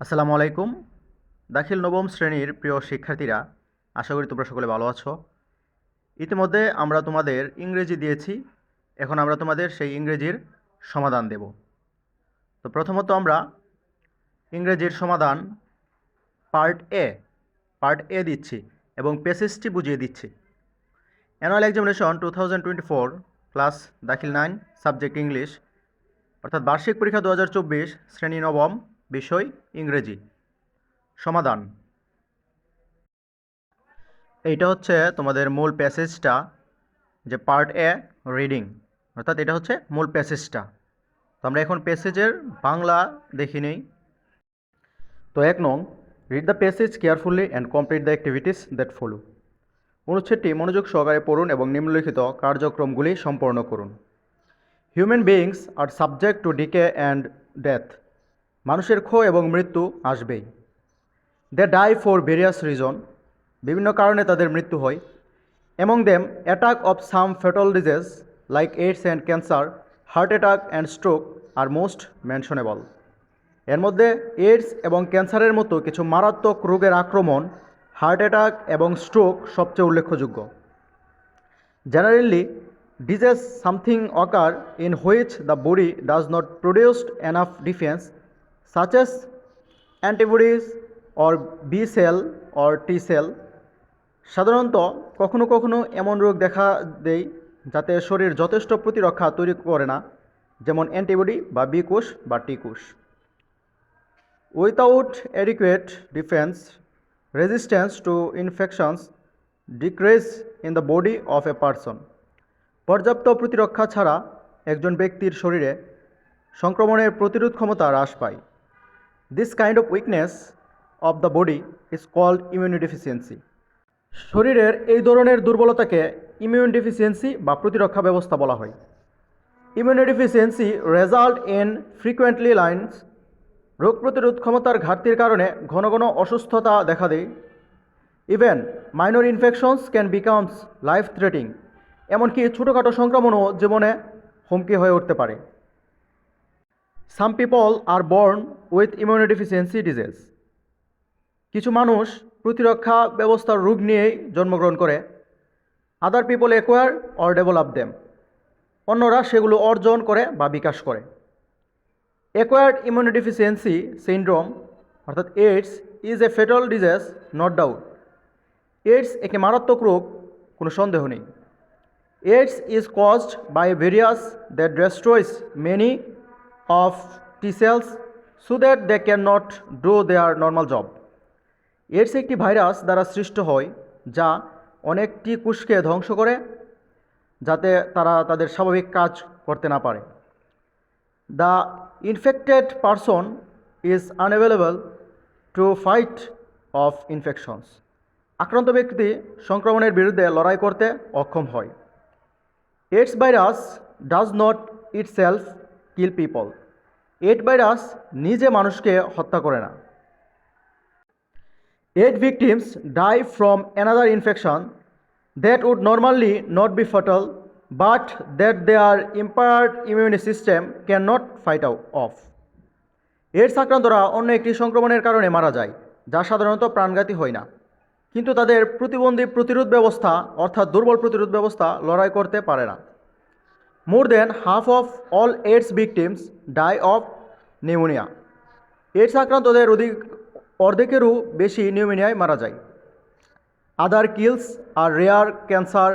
আসসালামু আলাইকুম। দাখিল নবম শ্রেণির প্রিয় শিক্ষার্থীরা, আশা করি তোমরা সকলে ভালো আছো। ইতিমধ্যে আমরা তোমাদের ইংরেজি দিয়েছি, এখন আমরা তোমাদের সেই ইংরেজির সমাধান দেব। তো প্রথমত আমরা ইংরেজির সমাধান পার্ট এ পার্ট এ দিচ্ছি এবং পেসেজটি বুঝিয়ে দিচ্ছি। Annual examination two thousand twenty four class Dakhil nine subject English অর্থাৎ বার্ষিক পরীক্ষা দু হাজার চব্বিশ, শ্রেণি নবম বিষয় ইংরেজি। সমাধান। এইটা হচ্ছে তোমাদের মূল প্যাসেজটা, যে পার্ট এ, রিডিং। অর্থাৎ এটা হচ্ছে মূল প্যাসেজটা। তো আমরা এখন প্যাসেজের বাংলা দেখি নেই। তো এক নং read the passage carefully and complete the activities that follow অনুচ্ছেদটি মনোযোগ সহকারে পড়ুন এবং নিম্নলিখিত কার্যক্রমগুলি সম্পন্ন করুন। Human beings are subject to decay and death মানুষের ক্ষয় এবং মৃত্যু আসবেই। They die for various reason বিভিন্ন কারণে তাদের মৃত্যু হয়। Among them attack of some fatal disease like AIDS and cancer heart attack and stroke are most mentionable এর মধ্যে এইডস এবং ক্যান্সারের মতো কিছু মারাত্মক রোগের আক্রমণ হার্ট অ্যাটাক এবং স্ট্রোক সবচেয়ে উল্লেখযোগ্য। Generally, disease something occur in which the body does not produce enough defense, such as antibodies or B cell or T cell. সাধারণত কখনো কখনো এমন রোগ দেখা দেয় যাতে শরীর যথেষ্ট প্রতিরক্ষা তৈরি করে না, যেমন অ্যান্টিবডি বা বি কোষ বা টি কোষ without adequate defence resistance to infections decrease in the body of a person পর্যাপ্ত প্রতিরক্ষা ছাড়া একজন ব্যক্তির শরীরে সংক্রমণের প্রতিরোধ ক্ষমতা হ্রাস পায় this kind of weakness of the body is called immunodeficiency শরীরের এই ধরনের দুর্বলতাকে ইমিউন ডেফিসিয়েন্সি বা প্রতিরক্ষা ব্যবস্থা বলা হয়। Immunodeficiency result in frequently lines রোগ প্রতিরোধ ক্ষমতার ঘাটতির কারণে ঘন ঘন অসুস্থতা দেখা দেয়। Even minor infections can becomes life threatening এমনকি ছোটোখাটো সংক্রমণও জীবনে হুমকি হয়ে উঠতে পারে। Some people are born with immunodeficiency disease কিছু মানুষ প্রতিরক্ষা ব্যবস্থার রোগ নিয়েই জন্মগ্রহণ করে। Other people acquire or develop them অন্যরা সেগুলো অর্জন করে বা বিকাশ করে। অ্যাকোয়ার্ড ইমিউনোডেফিসিয়েন্সি সিন্ড্রোম অর্থাৎ AIDS is a fatal disease not doubt AIDS একে মারাত্মক রোগ, কোনো সন্দেহ নেই। AIDS is caused by various that destroys many of T cells so that they can not do their normal job AIDS একটি virus দ্বারা সৃষ্ট হয়, যা অনেক টি কোষকে ধ্বংস করে, যাতে তারা তাদের স্বাভাবিক কাজ করতে না পারে। The infected person is unavailable to fight off infections আক্রান্ত ব্যক্তি সংক্রমণের বিরুদ্ধে লড়াই করতে অক্ষম হয়। AIDS virus does not itself kill people AIDS virus নিজে মানুষকে হত্যা করে না। eight victims die from another infection that would normally not be fatal but that their impaired immune system cannot fight out of. AIDS আক্রান্তরা অন্য একটি সংক্রমণের কারণে মারা যায়, যা সাধারণত প্রাণঘাতী হয় না। কিন্তু তাদের প্রতিবন্ধী প্রতিরোধ ব্যবস্থা, অর্থাৎ দুর্বল প্রতিরোধ ব্যবস্থা লড়াই করতে পারে না। More than half of all AIDS victims die of pneumonia AIDS আক্রান্তদের অধিক, অর্ধেকেরও বেশি নিউমোনিয়ায় মারা যায়। Other kills are rare cancer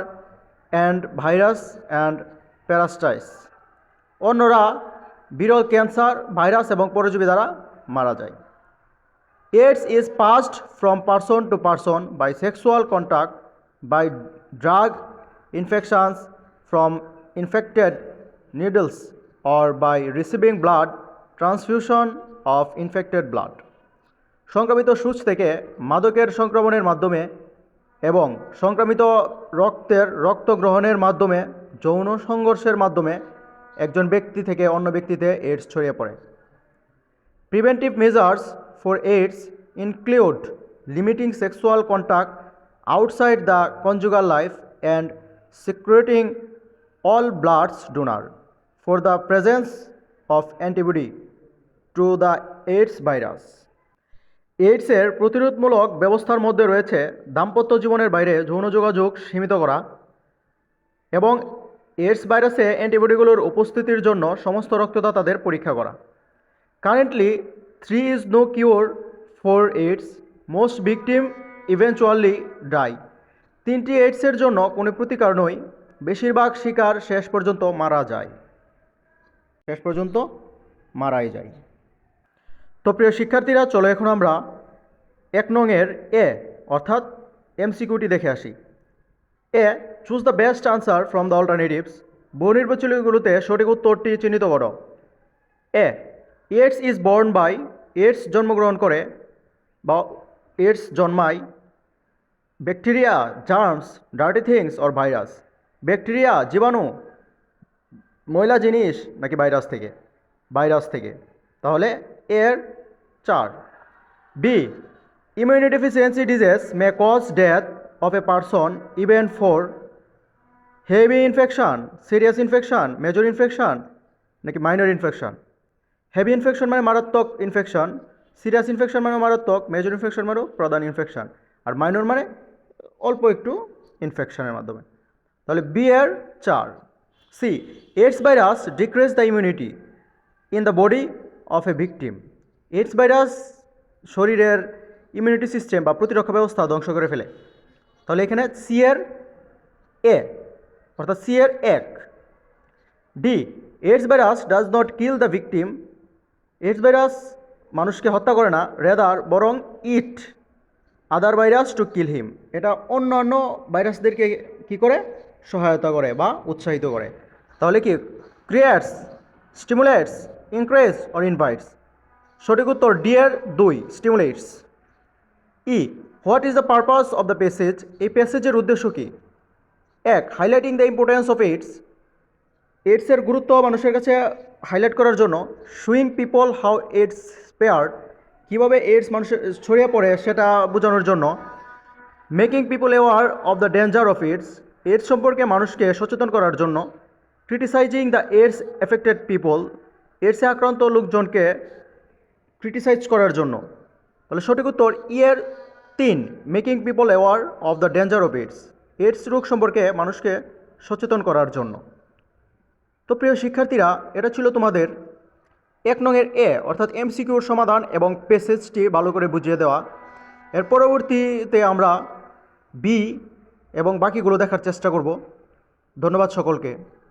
and virus and parasites অন্যরা বিরল ক্যান্সার ভাইরাস এবং পরজীবী দ্বারা মারা যায়। AIDS is passed from person to person by sexual contact by drug infections from infected needles or by receiving blood, transfusion of infected blood. সংক্রামিত সূচ থেকে মাদকের সংক্রমণের মাধ্যমে এবং সংক্রামিত রক্তের রক্ত গ্রহণের মাধ্যমে, যৌন সংঘর্ষের মাধ্যমে একজন ব্যক্তি থেকে অন্য ব্যক্তিতে এইডস ছড়িয়ে পড়ে। Preventive measures for AIDS include limiting sexual contact outside the conjugal life and secreting all bloods donor for the presence of antibody to the AIDS virus. এইডসের প্রতিরোধমূলক ব্যবস্থার মধ্যে রয়েছে দাম্পত্য জীবনের বাইরে যৌন যোগাযোগ সীমিত করা এবং এইডস ভাইরাসে অ্যান্টিবডিগুলোর উপস্থিতির জন্য সমস্ত রক্তদাতাদের পরীক্ষা করা। Currently there is no cure for AIDS most victim eventually die তিনটি এইডসের জন্য কোনো প্রতিকার নয়। বেশিরভাগ শিকার শেষ পর্যন্ত মারা যায়। শেষ পর্যন্ত মারাই যায়। তো প্রিয় শিক্ষার্থীরা, চলো এখন আমরা এক নংয়ের এ, অর্থাৎ এমসিকিউটি দেখে আসি। A choose the best answer from the alternatives বহু সঠিক উত্তরটি চিহ্নিত করো। A AIDS is borne by AIDS জন্মগ্রহণ করে বা এইডস জন্মায়। Bacteria germs dirty things or virus bacteria, জীবাণু, ময়লা জিনিস নাকি ভাইরাস থেকে? ভাইরাস থেকে। তাহলে এর চার। B immunodeficiency disease may cause death of a person even for heavy infection serious infection major infection নাকি মাইনর ইনফেকশন হেভি ইনফেকশন মানে মারাত্মক ইনফেকশন সিরিয়াস ইনফেকশন মানে মারাত্মক মেজর ইনফেকশন মানে প্রধান ইনফেকশন আর মাইনর মানে অল্প একটু ইনফেকশনের মাধ্যমে। তাহলে বি এর চার। C AIDS virus decrease the immunity in the body of a victim AIDS virus শরীরের ইমিউনিটি সিস্টেম বা প্রতিরক্ষা ব্যবস্থা ধ্বংস করে ফেলে। তাহলে এখানে সি এর এ অর্থাৎ সি এর এক। D AIDS virus does not kill the victim AIDS virus মানুষকে হত্যা করে না রেদার বরং ইট আদার ভাইরাস টু কিল হিম এটা অন্যান্য ভাইরাসদেরকে কি করে? সহায়তা করে বা উৎসাহিত করে। তাহলে কি? Creates stimulates increase or invites সঠিক উত্তর ডি এর দুই stimulates E what is the purpose of the passage এই প্যাসেজের উদ্দেশ্য কী? এক highlighting the importance of AIDS এইডসের গুরুত্ব মানুষের কাছে হাইলাইট করার জন্য showing people how AIDS spread কীভাবে এইডস মানুষের ছড়িয়ে পড়ে সেটা বোঝানোর জন্য making people aware of the danger of AIDS AIDS সম্পর্কে মানুষকে সচেতন করার জন্য criticising the AIDS affected people এইডসে আক্রান্ত লোকজনকে ক্রিটিসাইজ করার জন্য। তাহলে সঠিক উত্তর ইয়ার তিন making people aware of the danger of AIDS AIDS রোগ সম্পর্কে মানুষকে সচেতন করার জন্য। তো প্রিয় শিক্ষার্থীরা, এটা ছিল তোমাদের এক নংয়ের এ অর্থাৎ এমসিকিউর সমাধান এবং পেসেজটি ভালো করে বুঝিয়ে দেওয়া। এর পরবর্তীতে আমরা বি এবং বাকিগুলো দেখার চেষ্টা করব। ধন্যবাদ সকলকে।